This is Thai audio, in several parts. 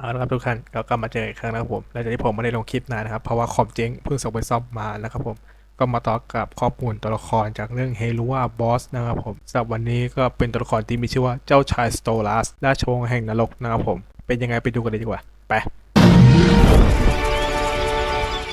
เอาละครับทุกท่านก็กลับมาเจออีกครั้งนะครับผมหลังจากที่ผมไม่ได้ลงคลิปนานนะครับ เพราะว่าคอมเจ๊งเพิ่งส่งไปซ่อมมานะครับผมก็มาต่อกับข้อมูลตัวละครจากเรื่องเฮลูวาบอสนะครับผมสำหรับวันนี้ก็เป็นตัวละครที่มีชื่อว่าเจ้าชายสโตลัสราชวงศ์แห่งนรกนะครับผม เป็นยังไงไปดูกันเลยดีกว่า ไป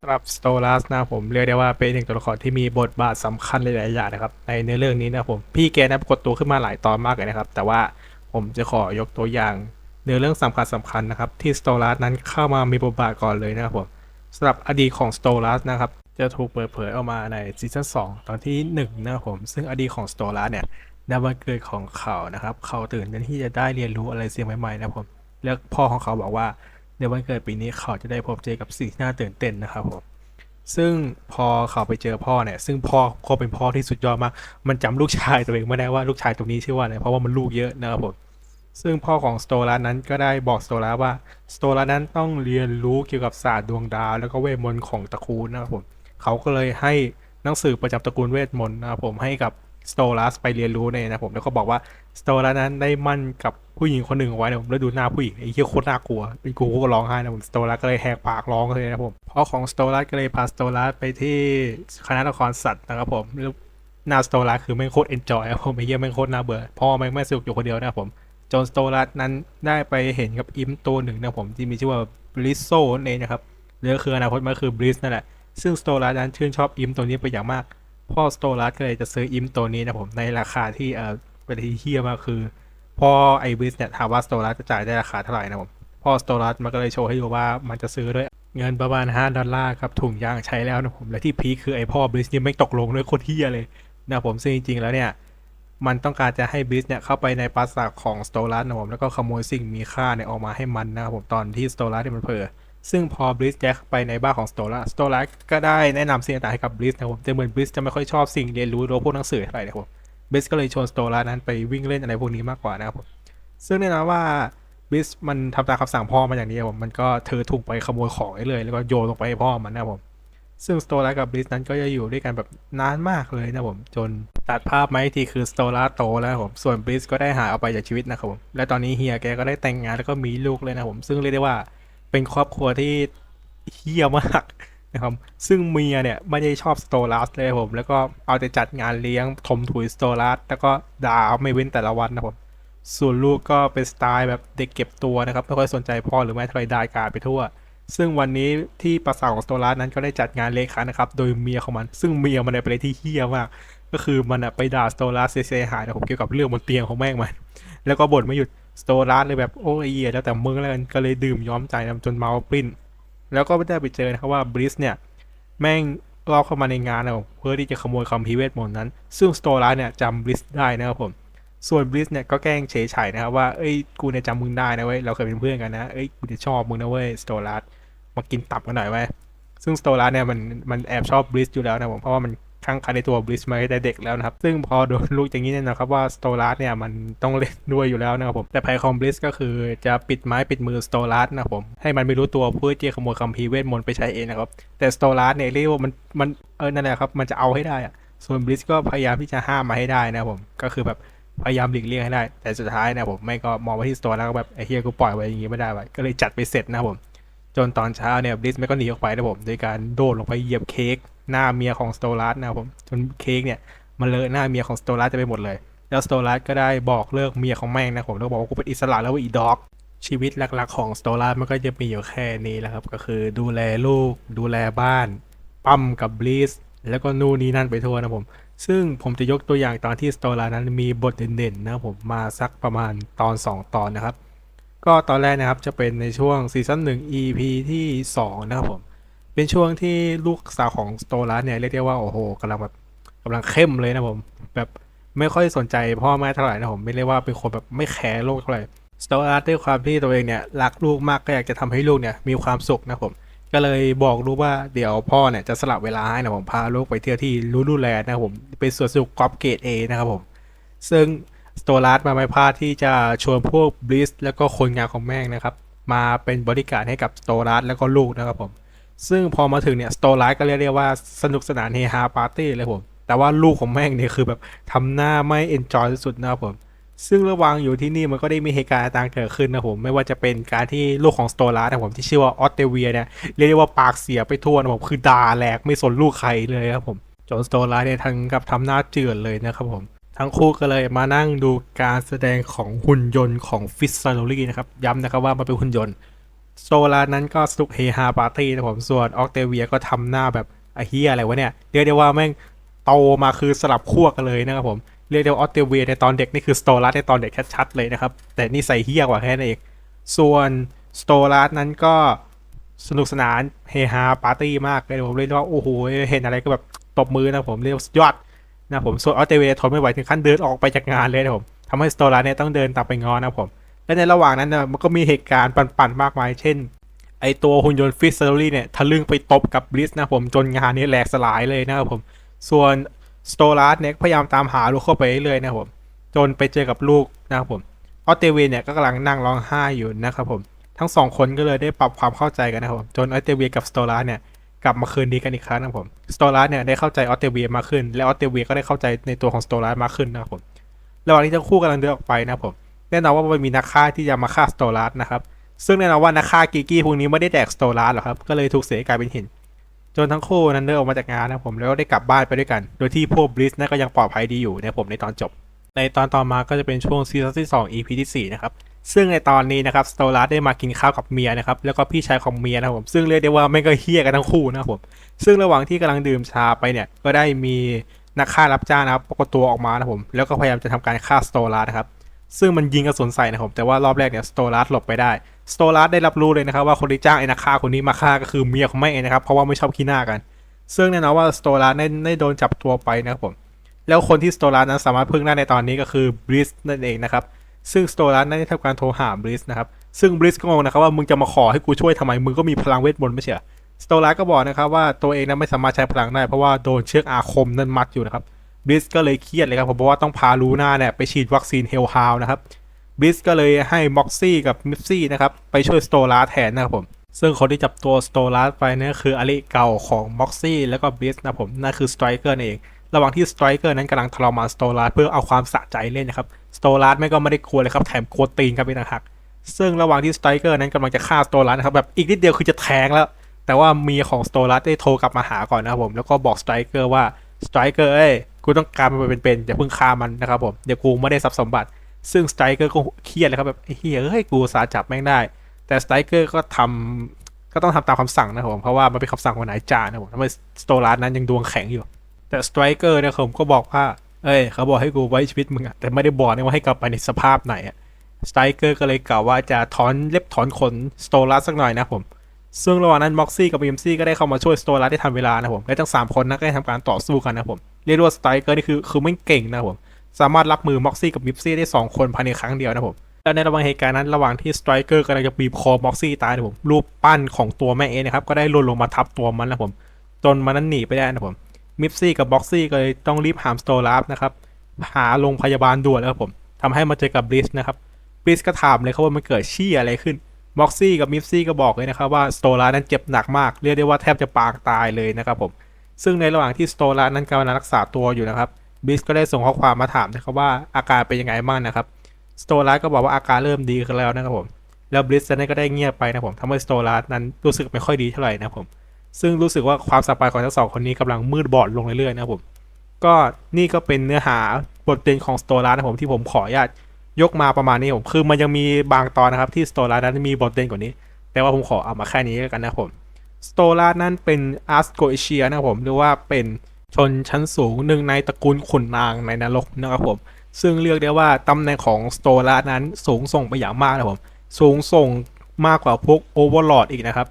สำหรับสโตลัสนะผมเรียกได้ว่าเป็นหนึ่งตัวละครที่มีบทบาทสำคัญหลายๆอย่างนะครับในเนื้อเรื่องนี้นะผมพี่แกนะปรากฏตัวขึ้นมาหลายตอนมากเลยนะครับ แต่ว่าผมจะขอยกตัวอย่าง เนื้อเรื่องสำคัญสำคัญนะครับ ที่สโตลัสนั้นเข้ามามีบทบาทก่อนเลยนะครับผมสำหรับอดีตของสโตลัสนะครับ จะถูกเปิดเผยออกมาในซีซั่น2ตอนที่ 1 นะครับผม ซึ่งอดีตของสโตลัสเนี่ยในวันเกิดของเขานะครับ เขาตื่นเต้นที่จะได้เรียนรู้อะไรเสิ่งใหม่ๆนะครับผมแล้วพ่อของเขาบอกว่าในวันเกิดปีนี้เขาจะได้พบเจอกับสิ่งที่น่าตื่นเต้นนะครับผมซึ่งพอเขาไปเจอพ่อเนี่ย ซึ่งพ่อก็เป็นพ่อที่สุดยอดมาก มันจำลูกชายตัวเองไม่ได้ว่าลูกชายตรงนี้ชื่อว่าอะไรเพราะว่ามันลูกเยอะนะครับผม ซึ่งพ่อของสโตลัสนั้นก็ได้บอกสโตลัสว่าสโตลัสนั้นต้องเรียนรู้เกี่ยวกับศาสตร์ดวงดาว แล้วก็เวทมนต์ของตระกูลนะครับผมเขาก็เลยให้หนังสือประจำตระกูลเวทมนต์นะครับผมให้กับสโตลัสไปเรียนรู้เนี่ยนะครับผมแล้วก็บอกว่าสโตลัสนั้นได้มั่นกับผู้หญิงคนหนึ่งไว้นะผมแล้วดูหน้าผู้หญิงไอ้เหี้ยโคตรน่ากลัวเป็นกูก็ร้องไห้นะผมสโตลัสก็เลยแหกปากร้องเลยนะครับผมพ่อของสโตลัสก็เลยพาสโตลัสไปที่คณะละครสัตว์นะครับผมแล้วหนาสโตลัสคือแม่งโคตรเอนจอยครับผมไอ้เหี้ยแม่งโคตรน่าเบื่อพ่อแม่งไม่สนุกอยู่คนเดียวนะครับผม จนสโตลัสนั้นได้ไปเห็นกับอิมตัวหนึ่งนะผมที่มีชื่อว่าบริสโซนเองนะครับหรือคืออนาคตมันคือบริสนั่นแหละ ซึ่งสโตลัสนั้นชื่นชอบอิมตัวนี้ไปอย่างมาก พ่อสโตลัสก็เลยจะซื้ออิมตัวนี้นะผมในราคาที่เออเป็นที่เฮี้ยมากคือ พ่อไอบริสเนี่ยถามว่าสโตลัสจะจ่ายได้ราคาเท่าไหร่นะผมพ่อสโตลัสมันก็เลยโชว์ให้ดูว่ามันจะซื้อด้วยเงินประมาณ 5 ดอลลาร์ครับถุงยางใช้แล้วนะผมและที่พีคคือไอพ่อบริสนี่ไม่ตกลงด้วยโคตรเฮี้ยเลยนะผมซึ่งจริงๆแล้วเนี่ย มันต้องการจะให้บิสเนี่ยเข้าไปในปราสาทของสโตลัสนะผมแล้วก็ขโมยสิ่งมีค่าเนี่ยออกมาให้มันนะครับผมตอนที่สโตลัสเนี่ยมันเผลอซึ่งพอบริสแจ็คไปในบ้านของสโตลัสสโตลัสก็ได้แนะนำสิ่งต่างๆให้กับบริสนะครับผมแต่เหมือนบริสจะไม่ค่อยชอบสิ่งเรียนรู้หรือว่พวกหนังสือเท่าไหร่นะครับผมบริสก็เลยชวนสโตลัสนั้นไปวิ่งเล่นอะไรพวกนี้มากกว่านะครับผมซึ่งแน่นอนว่าบริสมันทำตามคำสั่งพ่อมาอย่างนี้ผมมันก็เธอถุงไปขโมยของได้เลยแล้วก็โยนลงไปให้พ่อมันนะครับผม ซึ่งสโตลัสกับบริสนั้นก็จะอยู่ด้วยกันแบบนานมากเลยนะผม จนตัดภาพมาอีกทีคือสโตลัสโตแล้วผม ส่วนบริสก็ได้หายออกไปจากชีวิตนะครับผม และตอนนี้เฮียแกก็ได้แต่งงานแล้วก็มีลูกเลยนะผม ซึ่งเรียกได้ว่าเป็นครอบครัวที่เฮี้ยมากนะครับ ซึ่งเมียเนี่ยไม่ได้ชอบสโตลัสเลยผม แล้วก็เอาแต่จัดงานเลี้ยงถมถุยสโตลัสแล้วก็ด่าไม่เว้นแต่ละวันนะผมส่วนลูกก็เป็นสไตล์แบบเด็กเก็บตัวนะครับไม่ค่อยสนใจพ่อหรือแม่เท่าไหรด่ากาดไปทั่ว ซึ่งวันนี้ที่ปราสาทของสโตลัสนั้นก็ได้จัดงานเลขานะครับ โดยเมียของมัน ซึ่งเมียมันเนี่ยเป็นอะไรที่เฮี้ยมาก ก็คือมันอะไปด่าสโตลัสเสียหายนะผมเกี่ยวกับเรื่องบนเตียงของแม่งมัน แล้วก็บ่นไม่หยุดสโตลัสเลยแบบโอ้ยเหี้ยแล้วแต่มึงแล้วกันก็เลยดื่มย้อมใจนะจนเมาปริ้น แล้วก็ไม่ได้ไปเจอนะครับว่าบริสเนี่ยแม่งรอบเข้ามาในงานนะผมเพื่อที่จะขโมยคัมภีร์เวทมนต์นั้น ซึ่งสโตลัสเนี่ยจำบริสได้นะครับผมส่วนบริสเนี่ยก็แกล้งเฉยๆนะครับว่า เอ้ย กูเนี่ยจำมึงได้นะเว้ย เราเคยเป็นเพื่อนกันนะ เอ้ย กูจะชอบมึงนะเว้ย สโตลัส มากินตับกันหน่อยไว้ซึ่งสโตลัสเนี่ยมันมันแอบชอบบริสอยู่แล้วนะผมเพราะว่ามันข้างใครในตัวบริสมาตั้งแต่เด็กแล้วนะครับ ซึ่งพอโดนลูกอย่างนี้เนี่ยนะครับว่าสโตลัสเนี่ยมันต้องเล่นด้วยอยู่แล้วนะครับผม แต่ภัยของบริสก็คือจะปิดไม้ปิดมือสโตลัสนะครับผม ให้มันไม่รู้ตัวเพื่อจะขโมยคัมภีร์เวทมนต์ไปใช้เองนะครับ แต่สโตลัสเนี่ยเรียกว่ามันมันเออนั่นแหละครับมันจะเอาให้ได้อะส่วนบริสก็พยายามที่จะห้ามมาให้ได้นะครับผม ก็คือแบบพยายามหลีกเลี่ยงให้ได้ แต่สุดท้ายนะผมไม่ก็มองไปที่สโตลัสแล้วก็แบบไอ้เฮียกูปล่อยไว้อย่างงี้ไม่ได้ไว้ก็เลยจัดไปเสร็จนะครับผม จนตอนเช้าเนี่ยบริสไม่ก็หนีออกไปนะผมโดยการโดดลงไปเหยียบเค้กหน้าเมียของสโตลัสนะผมจนเค้กเนี่ยมันเลอะหน้าเมียของสโตลัสจะไปหมดเลย แล้วสโตลัสก็ได้บอกเลิกเมียของแม่งนะผมแล้วบอกว่ากูเป็นอิสระแล้วว้ยอีด็อกชีวิตหลักๆของสโตลัสมันก็จะมีอยู่แค่นี้แหละครับ ก็คือดูแลลูก ดูแลบ้าน ปั้มกับบริสแล้วก็นู่นนี่นั่นไปทั่วนะผม ซึ่งผมจะยกตัวอย่างตอนที่สโตลัสนั้นมีบทเด่นๆนะผมมาสักประมาณตอน 2 ตอนนะครับ ก็ตอนแรกนะครับจะเป็นในช่วงซีซั่นหนึ่ง EP ที่ 2 นะครับผม เป็นช่วงที่ลูกสาวของสโตลัสเนี่ยเรียกได้ว่า โอ้โหกำลังแบบกำลังเข้มเลยนะผม แบบไม่ค่อยสนใจพ่อแม่เท่าไหร่นะผมไม่เรียกว่าเป็นคนแบบไม่แคร์โลกเท่าไหร่สโตลัสด้วยความที่ตัวเองเนี่ยรักลูกมากก็อยากจะทำให้ลูกเนี่ยมีความสุขนะผมก็เลยบอกลูกว่าเดี๋ยวพ่อเนี่ยจะสลับเวลาให้นะผมพาลูกไปเที่ยวที่รู้ดูแลนะครับผมเป็นสวนสนุกกอล์ฟเกตเอนะครับผม ซึ่ง สโตลัสมาไม่พลาดที่จะชวนพวกบลิสแล้วก็คนงานของแม่งนะครับ มาเป็นบริการให้กับสโตลัสแล้วก็ลูกนะครับผม ซึ่งพอมาถึงเนี่ยสโตลัสก็เรียกได้ว่าสนุกสนานเฮฮาปาร์ตี้เลยผม แต่ว่าลูกของแม่งเนี่ยคือแบบทำหน้าไม่เอนจอยสุดๆนะครับผมซึ่งระหว่างอยู่ที่นี่มันก็ได้มีเหตุการณ์ต่างๆเกิดขึ้นนะผม ไม่ว่าจะเป็นการที่ลูกของสโตลัสนะผมที่ชื่อว่าออสเตเวียเนี่ยเรียกได้ว่าปากเสียไปทั่วนะผมคือด่าแหลกไม่สนลูกใครเลยครับผมจนสโตลัสเนี่ยทั้งกับทำหน้าเจือนเลยนะครับผม ทั้งคู่ก็เลยมานั่งดูการแสดงของหุ่นยนต์ของฟิสซาโลลี่นะครับ ย้ำนะครับว่ามันเป็นหุ่นยนต์ โซลานั้นก็สนุกเฮฮาปาร์ตี้นะผมส่วนออกเตเวียก็ทำหน้าแบบไอ้เฮียอะไรวะเนี่ย เรียกได้ว่าแม่งโตมาคือสลับขั้วกันเลยนะครับผม เรียกได้ว่าออกเตเวียในตอนเด็กนี่คือสโตลัสในตอนเด็กชัดๆเลยนะครับ แต่นี่ใส่เฮียกว่าแค่นั้นเอง ส่วนสโตลัสนั้นก็สนุกสนานเฮฮาปาร์ตี้มากเลยผมเรียกได้ว่าโอ้โหเห็นอะไรก็แบบตบมือนะผมเรียกว่าสุดยอด นะผมส่วนออกเตเวียทนไม่ไหวถึงขั้นเดินออกไปจากงานเลยนะผมทำให้สโตลัสเนี่ยต้องเดินตามไปงอนนะผม และในระหว่างนั้นนะมันก็มีเหตุการณ์ปั่นๆมากมาย เช่น ไอตัวหุ่นยนต์ฟิสเซอรี่เนี่ยทะลึ่งไปตบกับบลิสนะผมจนงานนี้แหลกสลายเลยนะครับผม ส่วนสโตลัสเนี่ยพยายามตามหาลูกเข้าไปเรื่อยๆนะครับผม จนไปเจอกับลูกนะครับผมออสเตเวียเนี่ยก็กำลังนั่งร้องไห้อยู่นะครับผม ทั้งสองคนก็เลยได้ปรับความเข้าใจกันนะครับผมจนออสเตเวียกับสโตลัสเนี่ย กลับมาคืนดีกันอีกครั้งนะครับผมสโตลัสเนี่ยได้เข้าใจออสเตเวียมากขึ้น และออสเตเวียก็ได้เข้าใจในตัวของสโตลัสมากขึ้นนะครับผมระหว่างที่ทั้งคู่กำลังเดินออกไปนะครับผมแน่นอนว่ามันมีนักฆ่าที่จะมาฆ่าสโตลัสนะครับซึ่งแน่นอนว่านักฆ่ากิกี้พวกนี้ไม่ได้แดกสโตลัสหรอกครับก็เลยถูกเสียกลายเป็นหินจนทั้งคู่นั้นเดินออกมาจากงานนะครับผมแล้วก็ได้กลับบ้านไปด้วยกัน โดยที่พวกบลิสนั่นก็ยังปลอดภัยดีอยู่นะครับผมในตอนจบ ในตอนต่อมาก็จะเป็นช่วงซีซั่นที่2 EP ที่4นะครับ ซึ่งในตอนนี้นะครับสโตลัสได้มากินข้าวกับเมียนะครับแล้วก็พี่ชายของเมียนะครับผมซึ่งเรียกได้ว่าไม่ก็เฮี้ยกันทั้งคู่นะครับผมซึ่งระหว่างที่กำลังดื่มชาไปเนี่ยก็ได้มีนักฆ่ารับจ้างนะครับปรากฏตัวออกมานะครับผมแล้วก็พยายามจะทำการฆ่าสโตลัสนะครับซึ่งมันยิงกระสุนใส่นะครับผมแต่ว่ารอบแรกเนี่ยสโตลัสหลบไปได้สโตลัสได้รับรู้เลยนะครับว่าคนที่จ้างไอ้นักฆ่าคนนี้มาฆ่าก็คือเมียของแม่เองนะครับเพราะว่าไม่ชอบขี้หน้ากัน ซึ่งแน่นอนว่าสโตลัสได้ได้โดนจับตัวไปนะครับผมแล้วคนที่สโตลัสนั้นสามารถพึ่งได้ในตอนนี้ก็คือบริสนั่นเองนะครับ ซึ่งสโตลัสนั้นได้ทำการโทรหาบริสนะครับซึ่งบริสก็งงนะครับว่ามึงจะมาขอให้กูช่วยทำไมมึงก็มีพลังเวทมนต์ไม่ใช่สโตลัสก็บอกนะครับว่าตัวเองนั้นไม่สามารถใช้พลังได้เพราะว่าโดนเชือกอาคมนั้นมัดอยู่นะครับบริสก็เลยเครียดเลยครับผมเพราะว่าต้องพาลูน่าเนี่ยไปฉีดวัคซีนเฮลฮาวนะครับบริสก็เลยให้ม็อกซี่กับมิฟซี่นะครับไปช่วยสโตลัสแทนนะครับผมซึ่งคนที่จับตัวสโตลัสไปเนี่ยคืออลิเก่าของม็อกซี่แล้วก็บริสนะผมนั่นคือสไตรเกอร์เอง ระหว่างที่สไตรเกอร์นั้นกำลังทรมานสโตลัสเพื่อเอาความสะใจเล่นนะครับสโตลัสไม่ก็ไม่ได้กลัวเลยครับแถมกลัวตีนครับอีกต่างหากซึ่งระหว่างที่สไตรเกอร์นั้นกำลังจะฆ่าสโตลัสนะครับแบบอีกนิดเดียวคือจะแทงแล้ว แต่ว่าเมียของสโตลัสได้โทรกลับมาหาก่อนนะครับผมแล้วก็บอกสไตรเกอร์ว่าสไตรเกอร์เอ้ยกูต้องการมันเป็นๆอย่าเพิ่งฆ่ามันนะครับผมเดี๋ยวกูไม่ได้ทรัพย์สมบัติซึ่งสไตรเกอร์ก็เครียดเลยครับแบบเฮียเอ้ยกูสาจับแม่งได้ แต่สไตรเกอร์ก็ทำก็ต้องทำตามคำสั่งนะครับผมเพราะว่ามันเป็นคำสั่งของนายจ่านะผมทำให้สโตลัสนั้นยังดวงแข็งอยู่ แต่สไตรเกอร์เนี่ยผมก็บอกว่า เอ้ยเขาบอกให้กูไว้ชีวิตมึงอะแต่ไม่ได้บอกนะว่าให้กลับไปในสภาพไหนอะสไตรเกอร์ก็เลยกล่าวว่าจะถอนเล็บถอนขนสโตลัสสักหน่อยนะผม ซึ่งระหว่างนั้นม็อกซี่กับบีมซี่ก็ได้เข้ามาช่วยสโตลัสได้ทันเวลานะผม และทั้งสามคนนั้นก็ได้ทำการต่อสู้กันนะผม เรียกว่าสไตรเกอร์นี่คือคือไม่เก่งนะผม สามารถรับมือม็อกซี่กับบิฟซี่ได้สองคนภายในครั้งเดียวนะผม และในระหว่างเหตุการณ์นั้นระหว่างที่สไตรเกอร์กำลังจะบีบคอม็อกซี่ตายนะผม รูปปั้นของตัวแม่เอนะครับก็ได้หล่นลงมาทับตัวมันนะผม จนมันนั้นหนีไปได้นะผม มิฟซี่กับบ็อกซี่ก็เลยต้องรีบหามสโตลัสนะครับ หาโรงพยาบาลด่วนแล้วครับผมทำให้มาเจอกับบริสนะครับบริสก็ถามเลยครับว่ามันเกิดชี่อะไรขึ้นบ็อกซี่กับมิฟซี่ก็บอกเลยนะครับว่าสโตลัสนั้นเจ็บหนักมาก เรียกได้ว่าแทบจะปางตายเลยนะครับผมซึ่งในระหว่างที่สโตลัสนั้นกำลังรักษาตัวอยู่นะครับบริสก็ได้ส่งข้อความมาถามนะครับว่าอาการเป็นยังไงบ้างนะครับสโตลัสก็บอกว่าอาการเริ่มดีขึ้นแล้วนะครับผม แล้วบริสนั้นก็ได้เงียบไปนะผมทำให้สโตลัสนั้นรู้สึกไม่ค่อยดีเท่าไหร่นะผม ซึ่งรู้สึกว่าความสัมพันธ์ของทั้งสองคนนี้กำลังมืดบอดลงเรื่อยๆนะครับผม ก็นี่ก็เป็นเนื้อหาบทเรียนของสโตลัสนะผมที่ผมขออนุญาตยกมาประมาณนี้ผมคือมันยังมีบางตอนนะครับที่สโตลัสนั้นมีบทเรียนกว่านี้ แต่ว่าผมขอเอามาแค่นี้แล้วกันนะครับผมสโตลัสนั้นเป็นอาร์สโกเอเชียนะผมหรือว่าเป็นชนชั้นสูงหนึ่งในตระกูลขุนนางในนรกนะครับผม ซึ่งเรียกได้ว่าตำแหน่งของสโตลัสนั้นสูงส่งไปอย่างมากนะครับผม สูงส่งมากกว่าพวกโอเวอร์ลอดอีกนะครับ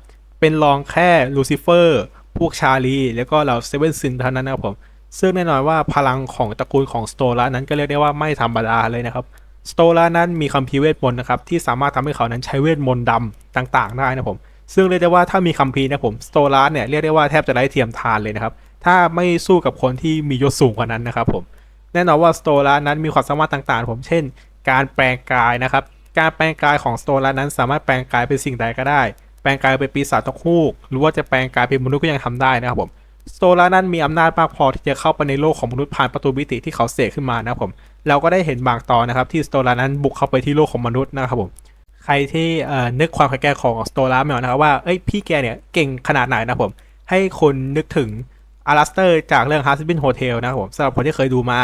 เป็นรองแค่ลูซิเฟอร์ พวกชาลี แล้วก็เหล่าเซเว่นซินเท่านั้นนะครับผม ซึ่งแน่นอนว่าพลังของตระกูลของสโตลัสนั้นก็เรียกได้ว่าไม่ธรรมดาเลยนะครับสโตลัสนั้นมีคัมภีร์เวทมนต์นะครับที่สามารถทำให้เขานั้นใช้เวทมนต์ดำต่างๆ ได้นะผม ซึ่งเรียกได้ว่าถ้ามีคัมภีร์นะผมสโตลัสเนี่ยเรียกได้ว่าแทบจะไร้เทียมทานเลยนะครับถ้าไม่สู้กับคนที่มียศสูงกว่านั้นนะครับผมแน่นอนว่าสโตลัสนั้นมีความสามารถต่างๆ ผมเช่น การแปลงกายนะครับการแปลงกายของสโตลัสนั้นสามารถแปลงกายเป็นสิ่งใดก็ได้ ปลงกายเป็นปีศาจตกฮูกหรือว่าจะแปลงกายเป็นมนุษย์ก็ยังทำได้นะครับผมโตลัสนั้นมีอำนาจมากพอที่จะเข้าไปในโลกของมนุษย์ผ่านประตูมิติที่เขาเสกขึ้นมานะครับผมเราก็ได้เห็นบางตอนนะครับที่สโตลานั้นบุกเข้าไปที่โลกของมนุษย์นะครับผมใครที่นึกความแข็งแกร่งของสโตลาไม่ออกนะครับว่าเอ้ยพี่แกเนี่ยเก่งขนาดไหนนะครับผมให้คนนึกถึงอารัสเตอร์จากเรื่อง h a s b i n Hotel นะครับผมสำหรับคนที่เคยดูมา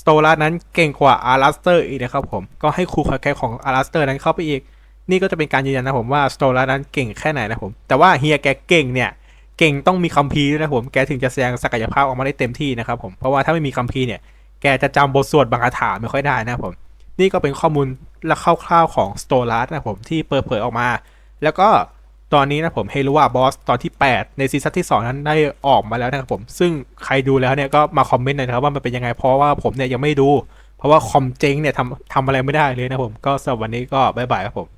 สโตลานั้นเก่งกว่าอารัสเตอร์อีกนะครับผมก็ให้ครูความแข็งแกร่งของอารัสเตอร์นั้นเข้าไปอีก นี่ก็จะเป็นการยืนยันนะผมว่าสโตลานั้นเก่งแค่ไหนนะผม แต่ว่าเฮียแกเก่งเนี่ย เก่งต้องมีคัมภีร์ด้วยนะผม แกถึงจะแสดงศักยภาพออกมาได้เต็มที่นะครับผม เพราะว่าถ้าไม่มีคัมภีร์เนี่ย แกจะจำบทสวดบางคาถาไม่ค่อยได้นะผม นี่ก็เป็นข้อมูลและคร่าวๆของสโตลัสนะผมที่เปิดเผยออกมา แล้วก็ตอนนี้นะผมเฮลูวาบอสตอนที่ 8 ในซีซั่นที่ 2 นั้นได้ออกมาแล้วนะครับผม ซึ่งใครดูแล้วเนี่ยก็มาคอมเมนต์หน่อยนะครับว่ามันเป็นยังไง เพราะว่าผมเนี่ยยังไม่ดู เพราะว่าคอมเจ๊งเนี่ยทำทำอะไรไม่ได้เลยนะผม ก็สำหรับวันนี้ก็บายบายครับผม